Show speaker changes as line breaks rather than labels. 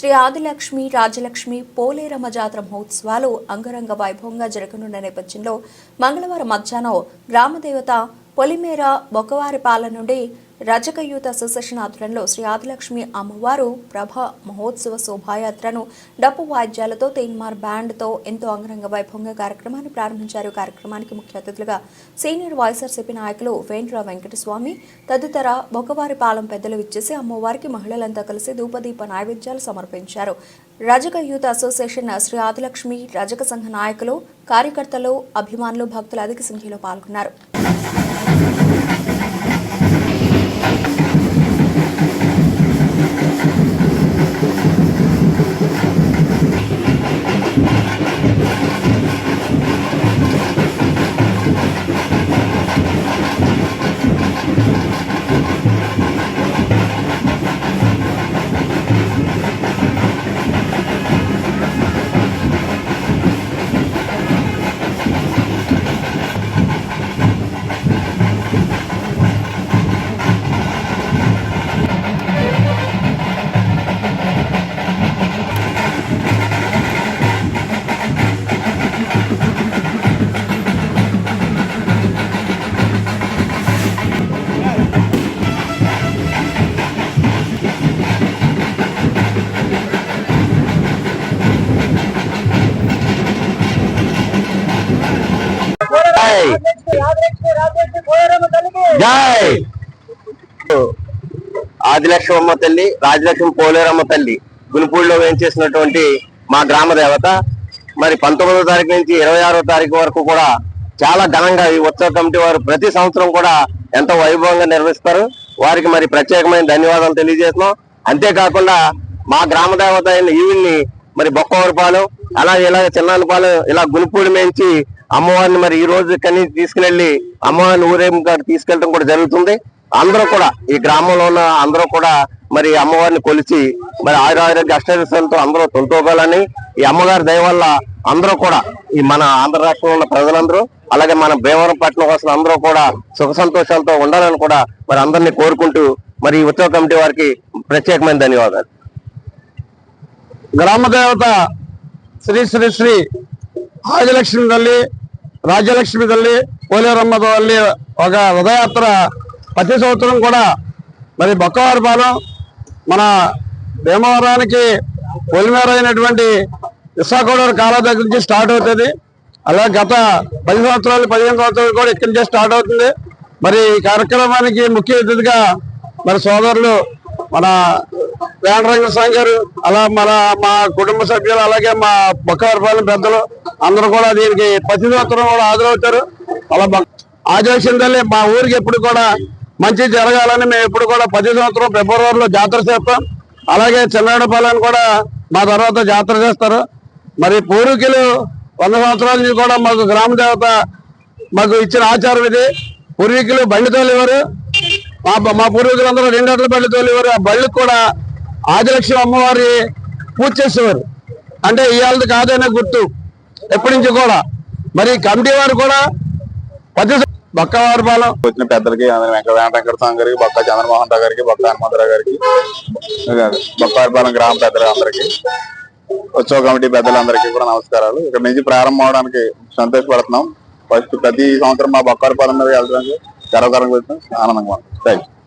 శ్రీ ఆదిలక్ష్మి రాజలక్ష్మి పోలేరమ్మ జాతర మహోత్సవాలు అంగరంగ వైభవంగా జరగనున్న నేపథ్యంలో మంగళవారం మధ్యాహ్నం గ్రామదేవత పొలిమేర బొక్కవారిపాలెం నుండి రజక యూత్ అసోసియేషన్ ఆధ్వర్యంలో శ్రీ ఆదిలక్ష్మి అమ్మవారు ప్రభ మహోత్సవ శోభాయాత్రను డప్పు వాయిద్యాలతో తేన్మార్ బ్యాండ్తో ఎంతో అంగరంగ వైభవంగా కార్యక్రమాన్ని ప్రారంభించారు. కార్యక్రమానికి ముఖ్య అతిథులుగా సీనియర్ వైఎస్ఆర్సీపీ నాయకులు వేండ్ర వెంకటస్వామి తదితర బొక్కవారిపాలెం పెద్దలు ఇచ్చేసి అమ్మవారికి మహిళలంతా కలిసి ధూపదీప నైవేద్యాలు సమర్పించారు. రజక యూత్ అసోసియేషన్ శ్రీ ఆదిలక్ష్మి రజక సంఘ నాయకులు కార్యకర్తలు అభిమానులు భక్తులు అధిక సంఖ్యలో పాల్గొన్నారు.
జై. జై. ఆదిలక్ష్మమ్మ తల్లి రాజలక్ష్మి పోలేరమ్మ తల్లి గునిపూడిలో వేయించేసినటువంటి మా గ్రామ దేవత. మరి పంతొమ్మిదో తారీఖు నుంచి ఇరవై ఆరో తారీఖు వరకు కూడా చాలా ఘనంగా ఈ ఉత్సవ కమిటీ వారు ప్రతి సంవత్సరం కూడా ఎంతో వైభవంగా నిర్వహిస్తారు. వారికి మరి ప్రత్యేకమైన ధన్యవాదాలు తెలియజేస్తున్నాం. అంతేకాకుండా మా గ్రామ దేవత అయిన ఈవిని మరి బొక్కవరపాలెం అలాగే ఇలాగ చిన్నాలపాలెం ఇలా గునిపూడి మేంచి అమ్మవారిని మరి ఈ రోజు కనీసం తీసుకుని అమ్మవారిని ఊరేగింపు తీసుకెళ్ళడం కూడా జరుగుతుంది. అందరూ కూడా ఈ గ్రామంలో ఉన్న అందరూ కూడా మరి అమ్మవారిని కొలిచి మరి ఆయురారోగ్య అష్టదశలతో అందరూ తొలతోగాలని ఈ అమ్మగారి దయ వల్ల అందరూ కూడా ఈ మన ఆంధ్ర రాష్ట్రంలో ఉన్న ప్రజలందరూ అలాగే మన భీమవరం పట్టణం కోసం అందరూ కూడా సుఖ సంతోషాలతో ఉండాలని కూడా మరి అందరినీ కోరుకుంటూ మరి ఈ ఉత్సవ కమిటీ వారికి ప్రత్యేకమైన ధన్యవాదాలు.
గ్రామ దేవత శ్రీ శ్రీ శ్రీ ఆదిలక్ష్మి తల్లి రాజ్యలక్ష్మి తల్లి పోలేరమ్మ తల్లి ఒక రథయాత్ర ప్రతి సంవత్సరం కూడా మరి బొక్కవారిపాలెం మన భీమవరానికి పొలిమేరైనటువంటి విశాఖగూడూరు కాలా దగ్గర నుంచి స్టార్ట్ అవుతుంది. అలా గత పది సంవత్సరాలు పదిహేను సంవత్సరాలు కూడా ఇక్కడి నుంచే స్టార్ట్ అవుతుంది. మరి ఈ కార్యక్రమానికి ముఖ్య అతిథిగా మరి సోదరులు మన వేణరంగ స్వామి గారు అలా మన మా కుటుంబ సభ్యులు అలాగే మా బొక్కవరపాలెం పెద్దలు అందరూ కూడా దీనికి ప్రతి సంవత్సరం కూడా హాజరవుతారు. అలా ఆదేశించాలి మా ఊరికి ఎప్పుడు కూడా మంచి జరగాలని మేము ఎప్పుడు కూడా ప్రతి సంవత్సరం ఫిబ్రవరిలో జాతర చేస్తాం. అలాగే చిన్నపాలెని కూడా మా తర్వాత జాతర చేస్తారు. మరి పూర్వీకులు వంద సంవత్సరాల నుంచి కూడా మాకు గ్రామ దేవత మాకు ఇచ్చిన ఆచారం ఇది. పూర్వీకులు బండి తోలివారు. మా మా పూర్వీకులందరూ రెండట్ల బళ్ళు తోలివారు. ఆ బళ్ళకి కూడా ఆదిలక్ష్మి అమ్మవారి పూజ చేసేవారు. అంటే ఇవాళది కాదనే గుర్తు. ఎప్పటి నుంచి కూడా. మరి కమిటీ వారు కూడా పది బక్కవారిపాలెం
వచ్చిన పెద్దలకి అందరి స్వామి గారికి బొక్క చంద్రమోహన్ రావు గారికి బొక్క హనుమంతరావు గారికి బొక్కవారిపాలెం గ్రామ పెద్దలు అందరికి ఉత్సవ కమిటీ పెద్దలందరికీ కూడా నమస్కారాలు. ఇక్కడ నుంచి ప్రారంభం అవడానికి సంతోషపడుతున్నాం. ఫస్ట్ ప్రతి సంవత్సరం మా బొక్కవారిపాలెం మీద వెళ్ళడానికి గర్వకరంగా ఆనందంగా ఉంది థ్యాంక్ యూ